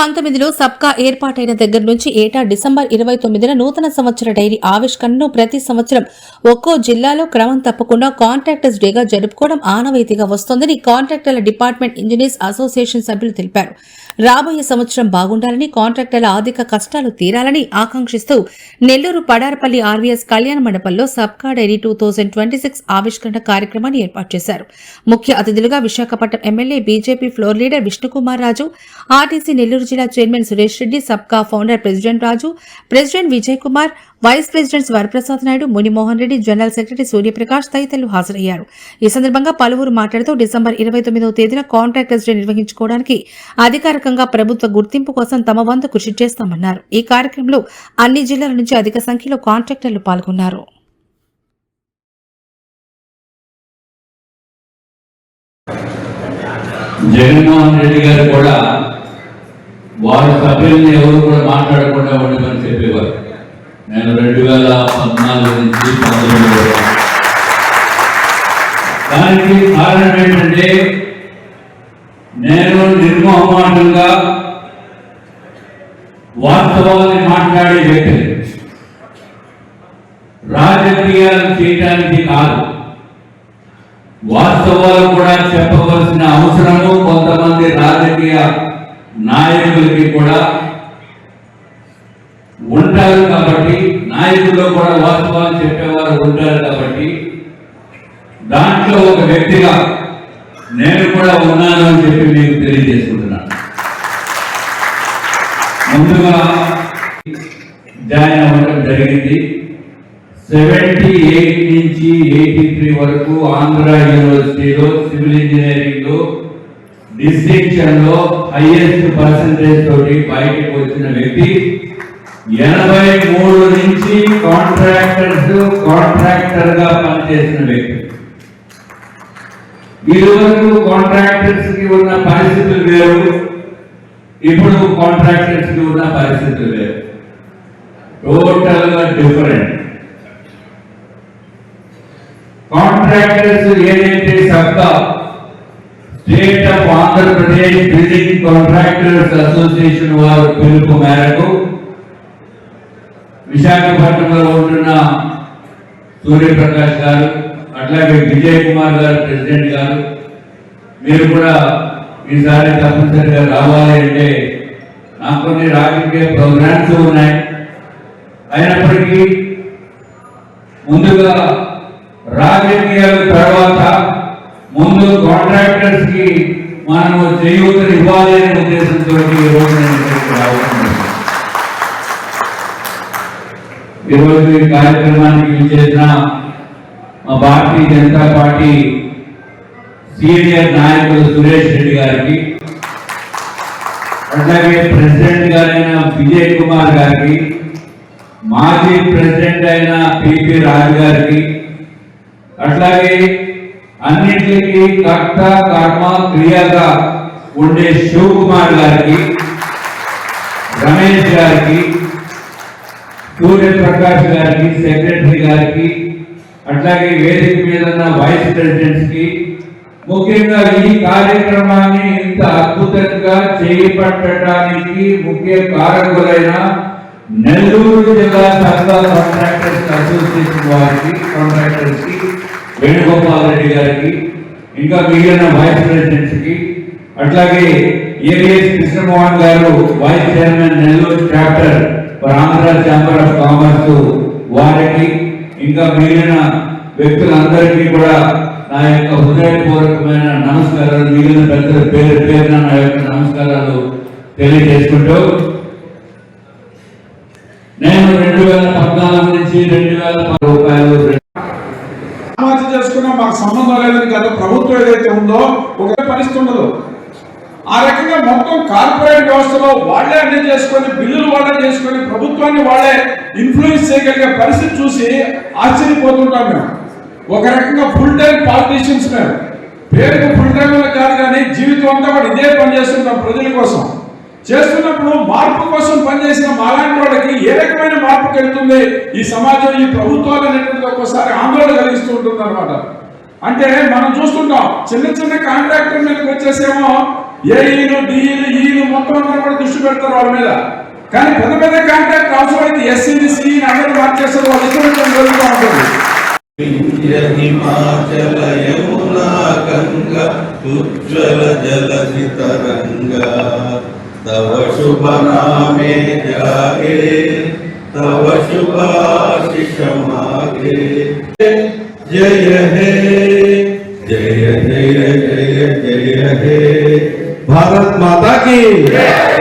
పంతొమ్మిదిలో సబ్కా ఏర్పాటైన దగ్గర నుంచి ఏటా డిసెంబర్ ఇరవై తొమ్మిదిన నూతన సంవత్సర డైరీ ఆవిష్కరణను ప్రతి సంవత్సరం ఒక్కో జిల్లాలో క్రమం తప్పకుండా కాంట్రాక్టర్స్ డేగా జరుపుకోవడం ఆనవాయితీగా వస్తోందని కాంట్రాక్టర్ల డిపార్ట్మెంట్ ఇంజనీర్స్ అసోసియేషన్ సభ్యులు తెలిపారు. రాబోయే సంవత్సరం బాగుండాలని కాంట్రాక్టర్ల ఆర్థిక కష్టాలు తీరాలని ఆకాంక్షిస్తూ నెల్లూరు పడారపల్లి ఆర్వీఎస్ కళ్యాణ మండపంలో SABCA diary two thousand twenty six ఆవిష్కరణ కార్యక్రమాన్ని ఏర్పాటు చేశారు. ముఖ్య అతిథులుగా Visakhapatnam MLA BJP floor leader Vishnukumar Raju RTC Nellore జిల్లా chairman Suresh Reddy SABCA founder president Raju president Vijay Kumar vice presidents Varaprasad Naidu Munimohan Reddy general secretary Suryaprakash తదితరులు హాజరయ్యారు. ఈ సందర్భంగా పలువురు మాట్లాడుతూ డిసెంబర్ ఇరవై తొమ్మిదవ తేదీన కాంట్రాక్ట్ రెసిడెంట్ నిర్వహించుకోవడానికి అధికారికంగా ప్రభుత్వ గుర్తింపు కోసం తమ వంతు కృషి చేస్తామన్నారు. ఈ కార్యక్రమంలో అన్ని జిల్లాల నుంచి అధిక సంఖ్యలో కాంట్రాక్టర్లు పాల్గొన్నారు. జగన్మోహన్ రెడ్డి గారు కూడా వారి సభ్యుల్ని ఎవరు కూడా మాట్లాడకుండా ఉండమని చెప్పేవారు. నేను రెండు వేల పద్నాలుగు నుంచి పంతొమ్మిది దానికి కారణం ఏంటంటే నేను నిర్మోహమాటంగా వాస్తవాన్ని మాట్లాడే వ్యక్తి రాజకీయాలు చేయడానికి కాదు. వాస్తవాలు కూడా చెప్పవలసిన అవసరము కొంతమంది రాజకీయ నాయకులకి కూడా ఉంటారు కాబట్టి నాయకుల్లో కూడా వాస్తవాలు చెప్పేవారు ఉంటారు కాబట్టి దాంట్లో ఒక వ్యక్తిగా నేను కూడా ఉన్నాను అని చెప్పి మీకు తెలియజేసుకుంటున్నాను. ముందుగా జాయిన్ అవ్వడం జరిగింది. సెవెంటీ ఎయిట్ నుంచి ఎయిటీ త్రీ వరకు ఆంధ్ర యూనివర్సిటీలో సివిల్ ఇంజనీరింగ్లో డిస్టింక్షన్లో హైయెస్ట్ పర్సంటేజ్ తోటి బయటకు వచ్చిన వ్యక్తి ఎనభై మూడు నుంచి కాంట్రాక్టర్స్ కాంట్రాక్టర్గా పనిచేసిన వ్యక్తి. ఇదివరకు కాంట్రాక్టర్స్కి ఉన్న పరిస్థితులు వేరు ఇప్పుడు కాంట్రాక్టర్స్కి ఉన్న పరిస్థితులు వేరు. టోటల్గా డిఫరెంట్. కాంట్రాక్టర్స్ ఏదైతే SABCA state of Andhra Pradesh building contractors association వారి పిలుపు మేరకు విశాఖపట్నంలో ఉంటున్న సూర్యప్రకాష్ గారు అట్లాగే విజయ్ కుమార్ గారు ప్రెసిడెంట్ గారు మీరు కూడా ఈసారి తప్పనిసరిగా రావాలి అంటే నాకు కొన్ని రాజకీయ ప్రోగ్రామ్స్ ఉన్నాయి. అయినప్పటికీ ముందుగా రాజకీయాలు తర్వాత ముందు కాంట్రాక్టర్స్కి మనము చేయూతలు ఇవ్వాలి అనే ఉద్దేశంతో ఈరోజు ఈ కార్యక్రమానికి చేసిన మా భారతీయ జనతా పార్టీ సీనియర్ నాయకులు సురేష్ రెడ్డి గారికి అట్లాగే ప్రెసిడెంట్ గారైన విజయ్ కుమార్ గారికి మాజీ ప్రెసిడెంట్ అయిన పిపి రాజు గారికి అట్లాగే అన్నింటికి కర్త కర్మ క్రియగా ఉండే శివకుమార్ గారికి రమేష్ గారికి సూర్యప్రకాష్ గారికి సెక్రటరీ గారికి అట్లాగే వేదిక మీద ఉన్న వైస్ ప్రెసిడెంట్స్కి ముఖ్యంగా ఈ కార్యక్రమాన్ని ఇంత అద్భుతంగా చేపట్టడానికి ముఖ్య కారకులైన నెల్లూరు జిల్లా సర్కార్ కాంట్రాక్టర్స్ అసోసియేషన్ వారికి కాంట్రాక్టర్స్కి వేణుగోపాల్ రెడ్డి గారికి ఇంకా మిగిలిన వైస్ ప్రెసిడెంట్స్కి అట్లాగే ఏవిఎస్ కృష్ణమోహన్ గారు vice chairman Nellore chapter for Andhra chamber of commerce వారికి ఇంకా మిగిలిన వ్యక్తులందరికీ కూడా నా యొక్క హృదయపూర్వకమైన నమస్కారాలు మిగిలిన పెద్దల పేరు పేరున నా యొక్క నమస్కారాలు తెలియజేసుకుంటూ నేను రెండు వేల పద్నాలుగు నుంచి రెండు వేల చేసుకున్నా మాకు సంబంధం లేదని గత ప్రభుత్వం ఏదైతే ఉందో ఒకే పరిస్థితి ఉండదు. ఆ రకంగా మొత్తం కార్పొరేట్ వ్యవస్థలో వాళ్ళే అన్ని చేసుకొని బిల్లులు వాళ్ళే చేసుకొని ప్రభుత్వాన్ని వాళ్ళే ఇన్ఫ్లుయెన్స్ చేయగలిగే పరిస్థితి చూసి ఆశ్చర్యపోతుంటాం మేము. ఒక రకంగా ఫుల్ టైం పాలిటీషియన్స్ మేము. పేరుకు ఫుల్ టైం కాదు కానీ జీవితం అంతా కూడా ఇదే పని చేస్తుంటాం ప్రజల కోసం. చేస్తున్నప్పుడు మార్పు కోసం పనిచేసిన మాలాంటి వాళ్ళకి ఏ రకమైన మార్పు కలుగుతుంది? ఈ సమాజం ఈ ప్రభుత్వాలు అనేటువంటి ఒక్కసారి ఆందోళన ఉంటుంది అనమాట అంటే మనం చూస్తుంటాం చిన్న చిన్న కాంట్రాక్టర్ మీదకి వచ్చేసేమో ఏఈలు డిఈలు ఈలు మొత్తం అందరూ కూడా దృష్టి పెడతారు వాళ్ళ మీద. కానీ పెద్ద పెద్ద కాంట్రాక్ట్ అవసరం అయితే ఎస్సీని సిఈని అందరూ మార్చేస్తారు వాళ్ళు ఇటువంటి జరుగుతూ ఉంటుంది. హిమాచల యమునా గంగా ఉజ్వల జలధి తరంగా తవ శుభ నామే జాగే తవ శుభాశిషమా हे जय हे जय जय जय जय हे भारत माता की